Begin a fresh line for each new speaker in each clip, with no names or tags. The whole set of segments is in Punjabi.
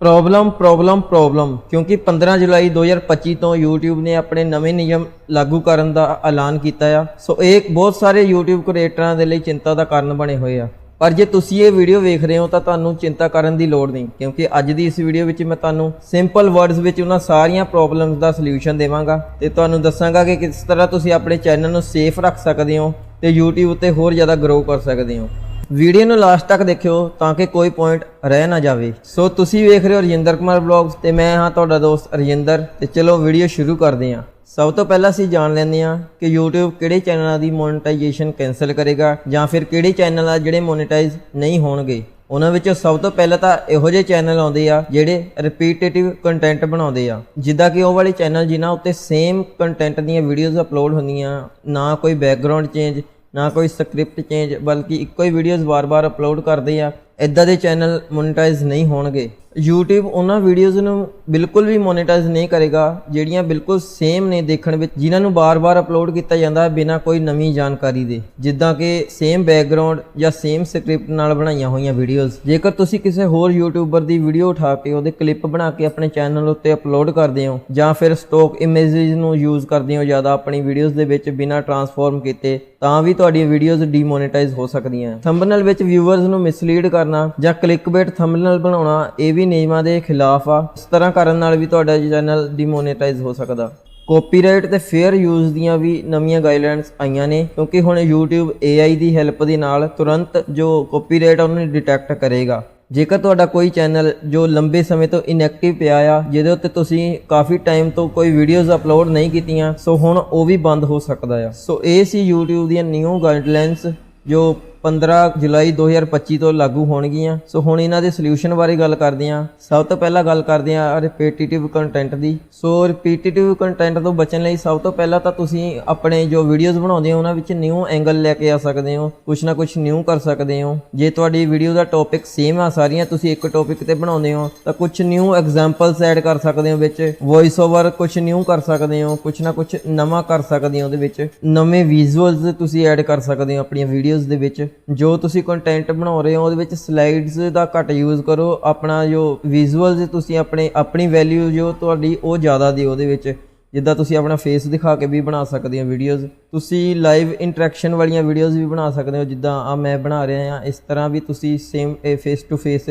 Problem problem problem. ਕਿਉਂਕਿ 15 ਜੁਲਾਈ 2025 ਤੋਂ YouTube ਨੇ ਆਪਣੇ ਨਵੇਂ ਨਿਯਮ ਲਾਗੂ ਕਰਨ ਦਾ ਐਲਾਨ ਕੀਤਾ ਆ। ਸੋ ਇਹ ਬਹੁਤ ਸਾਰੇ YouTube ਕ੍ਰੀਏਟਰਾਂ ਦੇ ਲਈ ਚਿੰਤਾ ਦਾ ਕਾਰਨ ਬਣੇ ਹੋਏ ਆ। ਪਰ ਜੇ ਤੁਸੀਂ ਇਹ ਵੀਡੀਓ ਵੇਖ ਰਹੇ ਹੋ ਤਾਂ ਤੁਹਾਨੂੰ ਚਿੰਤਾ ਕਰਨ ਦੀ ਲੋੜ ਨਹੀਂ, ਕਿਉਂਕਿ ਅੱਜ ਦੀ ਇਸ ਵੀਡੀਓ ਵਿੱਚ ਮੈਂ ਤੁਹਾਨੂੰ ਸਿੰਪਲ ਵਰਡਸ ਵਿੱਚ ਉਹਨਾਂ ਸਾਰੀਆਂ ਪ੍ਰੋਬਲਮਸ ਦਾ ਸੋਲੂਸ਼ਨ ਦੇਵਾਂਗਾ ਤੇ ਤੁਹਾਨੂੰ ਦੱਸਾਂਗਾ ਕਿ ਕਿਸ ਤਰ੍ਹਾਂ ਤੁਸੀਂ ਆਪਣੇ ਚੈਨਲ ਨੂੰ ਸੇਫ ਰੱਖ ਸਕਦੇ ਹੋ ਤੇ YouTube ਉੱਤੇ ਹੋਰ ਜ਼ਿਆਦਾ ਗਰੋ ਕਰ ਸਕਦੇ ਹੋ। ਵੀਡੀਓ ਨੂੰ ਲਾਸਟ ਤੱਕ ਦੇਖਿਓ ਤਾਂ ਕਿ ਕੋਈ ਪੁਆਇੰਟ ਰਹਿ ਨਾ ਜਾਵੇ। ਸੋ ਤੁਸੀਂ ਵੇਖ ਰਹੇ ਹੋ ਰਜਿੰਦਰ ਕੁਮਾਰ ਵਲੌਗਸ ਤੇ ਮੈਂ ਹਾਂ ਤੁਹਾਡਾ ਦੋਸਤ ਰਜਿੰਦਰ ਤੇ ਚਲੋ ਵੀਡੀਓ ਸ਼ੁਰੂ ਕਰਦੇ ਹਾਂ। ਸਭ ਤੋਂ ਪਹਿਲਾਂ ਅਸੀਂ ਜਾਣ ਲੈਂਦੇ ਹਾਂ ਕਿ YouTube ਕਿਹੜੇ ਚੈਨਲਾਂ ਦੀ ਮੋਨੇਟਾਈਜੇਸ਼ਨ ਕੈਨਸਲ ਕਰੇਗਾ ਜਾਂ ਫਿਰ ਕਿਹੜੇ ਚੈਨਲ ਆ ਜਿਹੜੇ ਮੋਨੇਟਾਈਜ਼ ਨਹੀਂ ਹੋਣਗੇ। ਉਹਨਾਂ ਵਿੱਚੋਂ ਸਭ ਤੋਂ ਪਹਿਲਾਂ ਤਾਂ ਇਹੋ ਜਿਹੇ ਚੈਨਲ ਆਉਂਦੇ ਆ ਜਿਹੜੇ ਰਿਪੀਟੇਟਿਵ ਕੰਟੈਂਟ ਬਣਾਉਂਦੇ ਆ। ਜਿੱਦਾਂ ਕਿ ਉਹ ਵਾਲੇ ਚੈਨਲ ਜਿਨ੍ਹਾਂ ਉੱਤੇ ਸੇਮ ਕੰਟੈਂਟ ਦੀਆਂ ਵੀਡੀਓਜ਼ ਅਪਲੋਡ ਹੁੰਦੀਆਂ, ਨਾ ਕੋਈ ਬੈਕਗ੍ਰਾਉਂਡ ਚੇਂਜ ਨਾ ਕੋਈ ਸਕ੍ਰਿਪਟ ਚੇਂਜ, ਬਲਕਿ ਇੱਕੋ ਹੀ ਵੀਡੀਓਜ਼ ਵਾਰ-ਵਾਰ ਅਪਲੋਡ ਕਰਦੇ ਆ। ਇਦਾਂ ਦੇ ਚੈਨਲ ਮੋਨੇਟਾਈਜ਼ ਨਹੀਂ ਹੋਣਗੇ। YouTube ਉਹਨਾਂ ਵੀਡੀਓਜ਼ ਨੂੰ ਬਿਲਕੁਲ ਵੀ ਮੋਨੇਟਾਈਜ਼ ਨਹੀਂ ਕਰੇਗਾ, ਜਿਹੜੀਆਂ ਬਿਲਕੁਲ ਸੇਮ ਨੇ ਦੇਖਣ ਵਿੱਚ, ਜਿਨ੍ਹਾਂ ਨੂੰ ਬਾਰ-ਬਾਰ ਅਪਲੋਡ ਕੀਤਾ ਜਾਂਦਾ ਹੈ ਬਿਨਾਂ ਕੋਈ ਨਵੀਂ ਜਾਣਕਾਰੀ ਦੇ। ਜਿੱਦਾਂ ਕਿ ਸੇਮ ਬੈਕਗ੍ਰਾਉਂਡ ਜਾਂ ਸੇਮ ਸਕ੍ਰਿਪਟ ਨਾਲ ਬਣਾਈਆਂ ਹੋਈਆਂ ਵੀਡੀਓਜ਼ ਜੇਕਰ ਤੁਸੀਂ ਕਿਸੇ ਹੋਰ ਯੂਟਿਊਬਰ ਦੀ ਵੀਡੀਓ ਉਠਾ ਕੇ ਉਹਦੇ ਕਲਿੱਪ ਬਣਾ ਕੇ ਆਪਣੇ ਚੈਨਲ ਉੱਤੇ ਅਪਲੋਡ ਕਰਦੇ ਹੋ, ਜਾਂ ਫਿਰ ਸਟਾਕ ਇਮੇਜਸ ਨੂੰ ਯੂਜ਼ ਕਰਦੇ ਹੋ ਜ਼ਿਆਦਾ ਆਪਣੀ ਵੀਡੀਓਜ਼ ਦੇ ਵਿੱਚ ਬਿਨਾਂ ਟਰਾਂਸਫਾਰਮ ਕੀਤੇ, ਤਾਂ ਵੀ ਤੁਹਾਡੀਆਂ ਵੀਡੀਓਜ਼ ਡੀਮੋਨੇਟਾਈਜ਼ ਹੋ ਸਕਦੀਆਂ। ਥੰਬਨੇਲ ਵਿੱਚ ਵਿਊਅਰਸ ਨੂੰ ਮਿਸਲੀਡ ਕਰਨਾ ਜਾਂ ਕਲਿੱਕਬੇਟ ਥੰਬਨੇਲ ਬਣਾਉਣਾ, ਇਹ ਵੀ ਨਿਯਮਾਂ ਦੇ ਖਿਲਾਫ ਆ। ਇਸ ਤਰ੍ਹਾਂ ਕਰਨ ਨਾਲ ਵੀ ਤੁਹਾਡਾ ਚੈਨਲ ਡੀਮੋਨੇਟਾਈਜ਼ ਹੋ ਸਕਦਾ। ਕਾਪੀਰਾਈਟ ਤੇ ਫੇਅਰ ਯੂਜ਼ ਦੀਆਂ ਵੀ ਨਵੀਆਂ ਗਾਈਡਲਾਈਨਸ ਆਈਆਂ ਨੇ, ਕਿਉਂਕਿ ਹੁਣ YouTube AI ਦੀ ਹੈਲਪ ਦੇ ਨਾਲ ਤੁਰੰਤ ਜੋ ਕਾਪੀਰਾਈਟ ਉਹਨੂੰ ਡਿਟੈਕਟ ਕਰੇਗਾ। ਜੇਕਰ ਤੁਹਾਡਾ ਕੋਈ ਚੈਨਲ ਜੋ ਲੰਬੇ ਸਮੇਂ ਤੋਂ ਇਨਐਕਟਿਵ ਪਿਆ ਆ, ਜਿਹਦੇ ਉੱਤੇ ਤੁਸੀਂ ਕਾਫੀ ਟਾਈਮ ਤੋਂ ਕੋਈ ਵੀਡੀਓਜ਼ ਅਪਲੋਡ ਨਹੀਂ ਕੀਤੀਆਂ, ਸੋ ਹੁਣ ਉਹ ਵੀ ਬੰਦ ਹੋ ਸਕਦਾ ਆ। ਸੋ ਇਹ ਸੀ YouTube ਦੀਆਂ ਨਿਊ ਗਾਈਡਲਾਈਨਸ ਜੋ 15 ਜੁਲਾਈ 2025 ਤੋਂ ਲਾਗੂ ਹੋਣਗੀਆਂ। ਸੋ ਹੁਣ ਇਹਨਾਂ ਦੇ ਸੋਲੂਸ਼ਨ ਬਾਰੇ ਗੱਲ ਕਰਦੇ ਹਾਂ। ਸਭ ਤੋਂ ਪਹਿਲਾਂ ਗੱਲ ਕਰਦੇ ਹਾਂ ਰਿਪੀਟੀਟਿਵ ਕੰਟੈਂਟ ਦੀ। ਸੋ ਰਿਪੀਟੀਟਿਵ ਕੰਟੈਂਟ ਤੋਂ ਬਚਣ ਲਈ ਸਭ ਤੋਂ ਪਹਿਲਾਂ ਤਾਂ ਤੁਸੀਂ ਆਪਣੇ ਜੋ ਵੀਡੀਓਜ਼ ਬਣਾਉਂਦੇ ਹੋ, ਉਹਨਾਂ ਵਿੱਚ ਨਿਊ ਐਂਗਲ ਲੈ ਕੇ ਆ ਸਕਦੇ ਹੋ। ਕੁਛ ਨਾ ਕੁਛ ਨਿਊ ਕਰ ਸਕਦੇ ਹੋ। ਜੇ ਤੁਹਾਡੀ ਵੀਡੀਓ ਦਾ ਟੌਪਿਕ ਸੇਮ ਆ, ਸਾਰੀਆਂ ਤੁਸੀਂ ਇੱਕ ਟੌਪਿਕ ਤੇ ਬਣਾਉਂਦੇ ਹੋ, ਤਾਂ ਕੁਛ ਨਿਊ ਐਗਜ਼ਾਮਪਲਸ ਐਡ ਕਰ ਸਕਦੇ ਹੋ ਵਿੱਚ। ਵੌਇਸ ਓਵਰ ਕੁਛ ਨਿਊ ਕਰ ਸਕਦੇ ਹੋ, ਕੁਛ ਨਾ ਕੁਛ ਨਵਾਂ ਕਰ ਸਕਦੇ ਹੋ ਉਹਦੇ ਵਿੱਚ। ਨਵੇਂ ਵਿਜ਼ੂਅਲਸ ਤੁਸੀਂ ਐਡ ਕਰ ਸਕਦੇ ਹੋ ਆਪਣੀਆਂ ਵੀਡੀਓਜ਼ ਦੇ ਵਿੱਚ। ਜੋ ਤੁਸੀਂ ਕੰਟੈਂਟ ਬਣਾ ਰਹੇ ਹੋ, ਉਹਦੇ ਵਿੱਚ ਸਲਾਈਡਸ ਦਾ ਘੱਟ ਯੂਜ਼ ਕਰੋ, ਆਪਣਾ ਜੋ ਵਿਜ਼ੂਅਲਸ ਤੁਸੀਂ ਆਪਣੇ, ਆਪਣੀ ਵੈਲਿਊ ਜੋ ਤੁਹਾਡੀ, ਉਹ ਜ਼ਿਆਦਾ ਦਿਓ ਉਹਦੇ ਵਿੱਚ। ਜਿੱਦਾਂ ਤੁਸੀਂ ਆਪਣਾ ਫੇਸ ਦਿਖਾ ਕੇ ਵੀ ਬਣਾ ਸਕਦੇ ਹੋ ਵੀਡੀਓਜ਼ ਤੁਸੀਂ ਲਾਈਵ ਇੰਟਰੈਕਸ਼ਨ ਵਾਲੀਆਂ ਵੀਡੀਓਜ਼ ਵੀ ਬਣਾ ਸਕਦੇ ਹੋ, ਜਿੱਦਾਂ ਆ ਮੈਂ ਬਣਾ ਰਿਹਾ ਹਾਂ, ਇਸ ਤਰ੍ਹਾਂ ਵੀ ਤੁਸੀਂ ਸੇਮ ਫੇਸ ਟੂ ਫੇਸ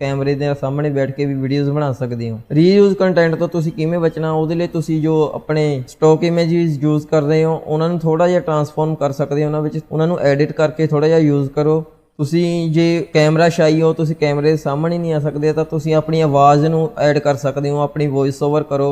ਕੈਮਰੇ ਦੇ ਸਾਹਮਣੇ ਬੈਠ ਕੇ ਵੀ ਵੀਡੀਓਜ਼ ਬਣਾ ਸਕਦੇ ਹੋ। ਰੀਯੂਜ਼ ਕੰਟੈਂਟ ਤੋਂ ਤੁਸੀਂ ਕਿਵੇਂ ਬਚਣਾ, ਉਹਦੇ ਲਈ ਤੁਸੀਂ ਜੋ ਆਪਣੇ ਸਟਾਕ ਇਮੇਜਸ ਯੂਜ਼ ਕਰ ਰਹੇ ਹੋ, ਉਹਨਾਂ ਨੂੰ ਥੋੜਾ ਜਿਹਾ ਟਰਾਂਸਫਾਰਮ ਕਰ ਸਕਦੇ ਹੋ, ਉਹਨਾਂ ਵਿੱਚ ਉਹਨਾਂ ਨੂੰ ਐਡਿਟ ਕਰਕੇ ਥੋੜਾ ਜਿਹਾ ਯੂਜ਼ ਕਰੋ। ਤੁਸੀਂ ਜੇ ਕੈਮਰਾ ਸ਼ਾਈ ਹੋ, ਤੁਸੀਂ ਕੈਮਰੇ ਦੇ ਸਾਹਮਣੇ ਨਹੀਂ ਆ ਸਕਦੇ, ਤਾਂ ਤੁਸੀਂ ਆਪਣੀ ਆਵਾਜ਼ ਨੂੰ ਐਡ ਕਰ ਸਕਦੇ ਹੋ, ਆਪਣੀ ਵੌਇਸ ਓਵਰ ਕਰੋ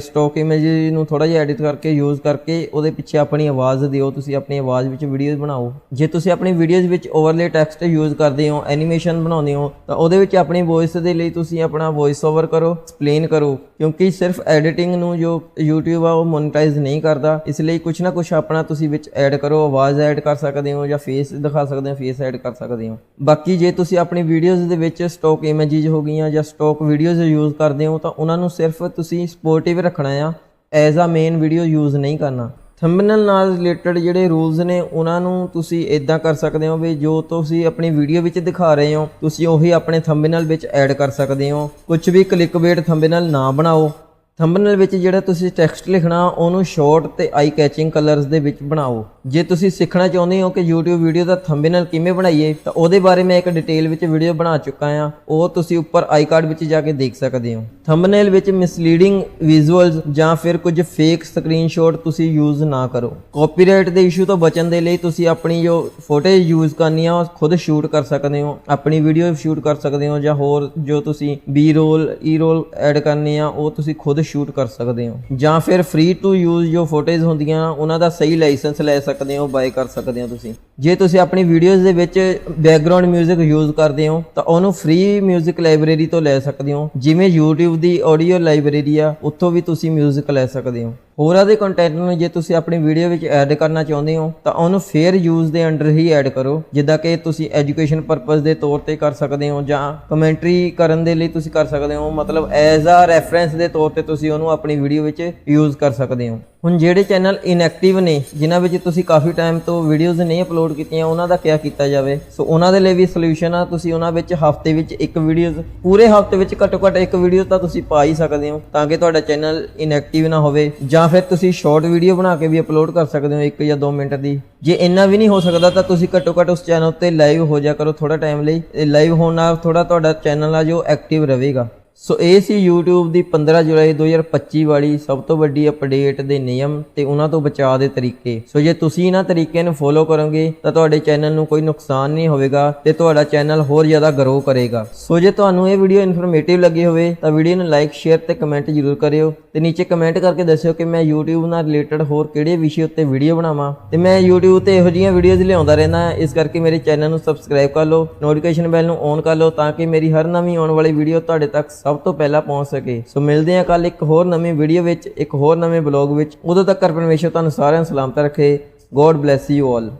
ਸਟਾਕ ਇਮੇਜ ਨੂੰ ਥੋੜਾ ਜਿਹਾ ਐਡਿਟ ਕਰਕੇ ਯੂਜ਼ ਕਰਕੇ, ਉਹਦੇ ਪਿੱਛੇ ਆਪਣੀ ਆਵਾਜ਼ ਦਿਓ, ਤੁਸੀਂ ਆਪਣੀ ਆਵਾਜ਼ ਵਿੱਚ ਵੀਡੀਓਜ਼ ਬਣਾਓ। ਜੇ ਤੁਸੀਂ ਆਪਣੀ ਵੀਡੀਓਜ਼ ਵਿੱਚ ਓਵਰਲੇ ਟੈਕਸਟ ਯੂਜ਼ ਕਰਦੇ ਹੋ ਐਨੀਮੇਸ਼ਨ ਬਣਾਉਂਦੇ ਹੋ, ਤਾਂ ਉਹਦੇ ਵਿੱਚ ਆਪਣੀ ਵੌਇਸ ਦੇ ਲਈ ਤੁਸੀਂ ਆਪਣਾ ਵੌਇਸ ਓਵਰ ਕਰੋ ਐਕਸਪਲੇਨ ਕਰੋ, ਕਿਉਂਕਿ ਸਿਰਫ ਐਡੀਟਿੰਗ ਨੂੰ ਜੋ YouTube ਆ, ਉਹ ਮੋਨੇਟਾਈਜ਼ ਨਹੀਂ ਕਰਦਾ। ਇਸ ਲਈ ਕੁਝ ਨਾ ਕੁਝ ਆਪਣਾ ਤੁਸੀਂ ਵਿੱਚ ਐਡ ਕਰੋ, ਆਵਾਜ਼ ਐਡ ਕਰ ਸਕਦੇ ਹੋ ਜਾਂ ਫੇਸ ਦਿਖਾ ਸਕਦੇ ਹੋ ਫੇਸ ਐਡ ਕਰ ਸਕਦੇ ਹੋ। ਬਾਕੀ ਜੇ ਤੁਸੀਂ ਆਪਣੀ ਵੀਡੀਓਜ਼ ਦੇ ਵਿੱਚ ਸਟਾਕ ਇਮੇਜਸ ਹੋ ਗਈਆਂ ਜਾਂ ਸਟਾਕ ਵੀਡੀਓਜ਼ ਯੂਜ਼ ਕਰਦੇ ਹੋ, ਤਾਂ ਉਹਨਾਂ ਨੂੰ ਸਿਰਫ ਤੁਸੀਂ ਸਪੋਰਟਿਵ ਰੱਖਣਾ ਆ। As a main video use ਨਹੀਂ ਕਰਨਾ। ਥੰਬਨੇਲ ਨਾਲ ਰਿਲੇਟਡ ਜਿਹੜੇ ਰੂਲਸ ਨੇ, ਉਹਨਾਂ ਨੂੰ ਤੁਸੀਂ ਇਦਾਂ ਕਰ ਸਕਦੇ ਹੋ ਵੀ ਜੋ ਤੁਸੀਂ ਆਪਣੀ ਵੀਡੀਓ ਵਿੱਚ ਦਿਖਾ ਰਹੇ ਹੋ, ਤੁਸੀਂ ਉਹੀ ਆਪਣੇ ਥੰਬਨੇਲ ਵਿੱਚ ਐਡ ਕਰ ਸਕਦੇ ਹੋ। ਕੁਝ ਵੀ ਕਲਿੱਕਬੇਟ ਥੰਬਨੇਲ ਨਾ ਬਣਾਓ। ਥੰਬਨੇਲ ਵਿੱਚ ਜਿਹੜਾ ਤੁਸੀਂ ਟੈਕਸਟ ਲਿਖਣਾ, ਉਹਨੂੰ ਸ਼ਾਰਟ ਤੇ ਆਈ ਕੈਚਿੰਗ ਕਲਰਸ ਦੇ ਵਿੱਚ ਬਣਾਓ। ਜੇ ਤੁਸੀਂ ਸਿੱਖਣਾ ਚਾਹੁੰਦੇ ਹੋ ਕਿ YouTube ਵੀਡੀਓ ਦਾ ਥੰਬਨੇਲ ਕਿਵੇਂ ਬਣਾਈਏ, ਤਾਂ ਉਹਦੇ ਬਾਰੇ ਮੈਂ ਇੱਕ ਡਿਟੇਲ ਵਿੱਚ ਵੀਡੀਓ ਬਣਾ ਚੁੱਕਾ ਹਾਂ। ਉਹ ਤੁਸੀਂ ਉੱਪਰ ਆਈ ਕਾਰਡ ਵਿੱਚ ਜਾ ਕੇ ਦੇਖ ਸਕਦੇ ਹੋ। ਥੰਬਨੇਲ ਵਿੱਚ ਮਿਸਲੀਡਿੰਗ ਵਿਜ਼ੂਅਲਸ ਜਾਂ ਫਿਰ ਕੁਝ ਫੇਕ ਸਕਰੀਨਸ਼ਾਟ ਤੁਸੀਂ ਯੂਜ਼ ਨਾ ਕਰੋ। ਕਾਪੀਰਾਈਟ ਦੇ ਇਸ਼ੂ ਤੋਂ ਬਚਣ ਦੇ ਲਈ ਤੁਸੀਂ ਆਪਣੀ ਜੋ ਫੁਟੇਜ ਯੂਜ਼ ਕਰਨੀ ਆ, ਉਹ ਖੁਦ ਸ਼ੂਟ ਕਰ ਸਕਦੇ ਹੋ। ਆਪਣੀ ਵੀਡੀਓ ਸ਼ੂਟ ਕਰ ਸਕਦੇ ਹੋ ਜਾਂ ਹੋਰ ਜੋ ਤੁਸੀਂ B roll E roll add ਕਰਨੀ ਆ, ਉਹ ਤੁਸੀਂ ਖੁਦ ਸ਼ੂਟ ਕਰ ਸਕਦੇ ਹੋ ਜਾਂ ਫਿਰ ਫ੍ਰੀ ਟੂ ਯੂਜ਼ ਜੋ ਫੁਟੇਜ ਹੁੰਦੀਆਂ ਉਹਨਾਂ ਦਾ ਸਹੀ ਲਾਇਸੈਂਸ ਲੈ ਸਕਦੇ ਹੋ ਬਾਈ ਕਰ ਸਕਦੇ ਹੋ ਤੁਸੀਂ ਜੇ ਤੁਸੀਂ ਆਪਣੀ ਵੀਡੀਓਜ਼ ਦੇ ਵਿੱਚ ਬੈਕਗ੍ਰਾਉਂਡ 뮤직 ਯੂਜ਼ ਕਰਦੇ ਹੋ ਤਾਂ ਉਹਨੂੰ ਫ੍ਰੀ 뮤직 ਲਾਇਬ੍ਰੇਰੀ ਤੋਂ ਲੈ ਸਕਦੇ ਹੋ ਜਿਵੇਂ YouTube ਦੀ ਆਡੀਓ ਲਾਇਬ੍ਰੇਰੀ ਆ ਉੱਥੋਂ ਵੀ ਤੁਸੀਂ 뮤직 ਲੈ ਸਕਦੇ ਹੋ ਹੋਰਾਂ ਦੇ ਕੰਟੈਂਟ ਨੂੰ ਜੇ ਤੁਸੀਂ ਆਪਣੀ ਵੀਡੀਓ ਵਿੱਚ ਐਡ ਕਰਨਾ ਚਾਹੁੰਦੇ ਹੋ, ਤਾਂ ਉਹਨੂੰ ਫੇਅਰ ਯੂਜ਼ ਦੇ ਅੰਡਰ ਹੀ ਐਡ ਕਰੋ, ਜਿੱਦਾਂ ਕਿ ਤੁਸੀਂ ਐਜੂਕੇਸ਼ਨ ਪਰਪਸ ਦੇ ਤੌਰ ਤੇ ਕਰ ਸਕਦੇ ਹੋ ਜਾਂ ਕਮੈਂਟਰੀ ਕਰਨ ਦੇ ਲਈ ਤੁਸੀਂ ਕਰ ਸਕਦੇ ਹੋ, ਮਤਲਬ ਐਜ਼ ਆ ਰੈਫਰੈਂਸ ਦੇ ਤੌਰ ਤੇ ਤੁਸੀਂ ਉਹਨੂੰ ਆਪਣੀ ਵੀਡੀਓ ਵਿੱਚ ਯੂਜ਼ ਕਰ ਸਕਦੇ ਹੋ। ਹੁਣ ਜਿਹੜੇ ਚੈਨਲ ਇਨਐਕਟਿਵ ਨੇ, ਜਿਨ੍ਹਾਂ ਵਿੱਚ ਤੁਸੀਂ ਕਾਫੀ ਟਾਈਮ ਤੋਂ ਵੀਡੀਓਜ਼ ਨਹੀਂ ਅਪਲੋਡ ਕੀਤੀਆਂ, ਉਹਨਾਂ ਦਾ ਕੀ ਕੀਤਾ ਜਾਵੇ? ਸੋ ਉਹਨਾਂ ਦੇ ਲਈ ਵੀ ਸੋਲੂਸ਼ਨ ਆ, ਤੁਸੀਂ ਉਹਨਾਂ ਵਿੱਚ ਹਫ਼ਤੇ ਵਿੱਚ ਇੱਕ ਵੀਡੀਓਜ਼ ਪੂਰੇ ਹਫ਼ਤੇ ਵਿੱਚ ਘੱਟੋ ਘੱਟ ਇੱਕ ਵੀਡੀਓ ਤਾਂ ਤੁਸੀਂ ਪਾ ਹੀ ਸਕਦੇ ਹੋ, ਤਾਂ ਕਿ ਤੁਹਾਡਾ ਚੈਨਲ ਇਨਐਕਟਿਵ ਨਾ ਹੋਵੇ। ਜਾਂ ਫਿਰ ਤੁਸੀਂ ਸ਼ਾਰਟ ਵੀਡੀਓ ਬਣਾ ਕੇ ਵੀ ਅਪਲੋਡ ਕਰ ਸਕਦੇ ਹੋ 1 ਜਾਂ 2 ਮਿੰਟ ਦੀ। ਜੇ ਇੰਨਾ ਵੀ ਨਹੀਂ ਹੋ ਸਕਦਾ, ਤਾਂ ਤੁਸੀਂ ਘੱਟੋ ਘੱਟ ਉਸ ਚੈਨਲ ਤੇ ਲਾਈਵ ਹੋ ਜਾ ਕਰੋ ਥੋੜਾ ਟਾਈਮ ਲਈ। ਲਾਈਵ ਹੋਣ ਨਾਲ ਥੋੜਾ ਤੁਹਾਡਾ ਚੈਨਲ ਆ ਜੋ ਐਕਟਿਵ ਰਹੇਗਾ। ਸੋ ਇਹ ਸੀ YouTube ਦੀ 15 ਜੁਲਾਈ 2025 ਵਾਲੀ ਸਭ ਤੋਂ ਵੱਡੀ ਅਪਡੇਟ ਦੇ ਨਿਯਮ ਤੇ ਉਹਨਾਂ ਤੋਂ ਬਚਾਅ ਦੇ ਤਰੀਕੇ। ਸੋ ਜੇ ਤੁਸੀਂ ਇਹਨਾਂ ਤਰੀਕਿਆਂ ਨੂੰ ਫੋਲੋ ਕਰੋਗੇ, ਤਾਂ ਤੁਹਾਡੇ ਚੈਨਲ ਨੂੰ ਕੋਈ ਨੁਕਸਾਨ ਨਹੀਂ ਹੋਵੇਗਾ ਤੇ ਤੁਹਾਡਾ ਚੈਨਲ ਹੋਰ ਜ਼ਿਆਦਾ ਗਰੋ ਕਰੇਗਾ। ਸੋ ਜੇ ਤੁਹਾਨੂੰ ਇਹ ਵੀਡੀਓ ਇਨਫੋਰਮੇਟਿਵ ਲੱਗੀ ਹੋਵੇ, ਤਾਂ ਵੀਡੀਓ ਨੂੰ ਲਾਈਕ ਸ਼ੇਅਰ ਤੇ ਕਮੈਂਟ ਜ਼ਰੂਰ ਕਰਿਓ। ਤੇ ਨੀਚੇ ਕਮੈਂਟ ਕਰਕੇ ਦੱਸਿਓ ਕਿ ਮੈਂ YouTube ਨਾਲ ਰਿਲੇਟਡ ਹੋਰ ਕਿਹੜੇ ਵਿਸ਼ੇ ਉੱਤੇ ਵੀਡੀਓ ਬਣਾਵਾਂ। ਤੇ ਮੈਂ YouTube ਤੇ ਇਹੋ ਜਿਹੀਆਂ ਵੀਡੀਓਜ਼ ਲਿਆਉਂਦਾ ਰਹਿਣਾ ਇਸ ਕਰਕੇ ਮੇਰੇ ਚੈਨਲ ਨੂੰ ਸਬਸਕ੍ਰਾਈਬ ਕਰ ਲਓ ਨੋਟੀਫਿਕੇਸ਼ਨ ਬੈਲ ਨੂੰ ਔਨ ਕਰ ਲਓ, ਤਾਂ ਕਿ ਮੇਰੀ ਹਰ ਨਵੀਂ ਆਉਣ ਵਾਲੀ ਵੀਡੀਓ ਤੁਹਾਡੇ ਤੱਕ ਸਭ ਤੋਂ ਪਹਿਲਾਂ ਪਹੁੰਚ ਸਕੇ। ਸੋ ਮਿਲਦੇ ਹਾਂ ਕੱਲ ਇੱਕ ਹੋਰ ਨਵੀਂ ਵੀਡੀਓ ਵਿੱਚ, ਇੱਕ ਹੋਰ ਨਵੇਂ ਬਲੌਗ ਵਿੱਚ। ਉਦੋਂ ਤੱਕ ਪਰਮੇਸ਼ਰ ਤੁਹਾਨੂੰ ਸਾਰਿਆਂ ਨੂੰ ਸਲਾਮਤ ਰੱਖੇ। God bless you all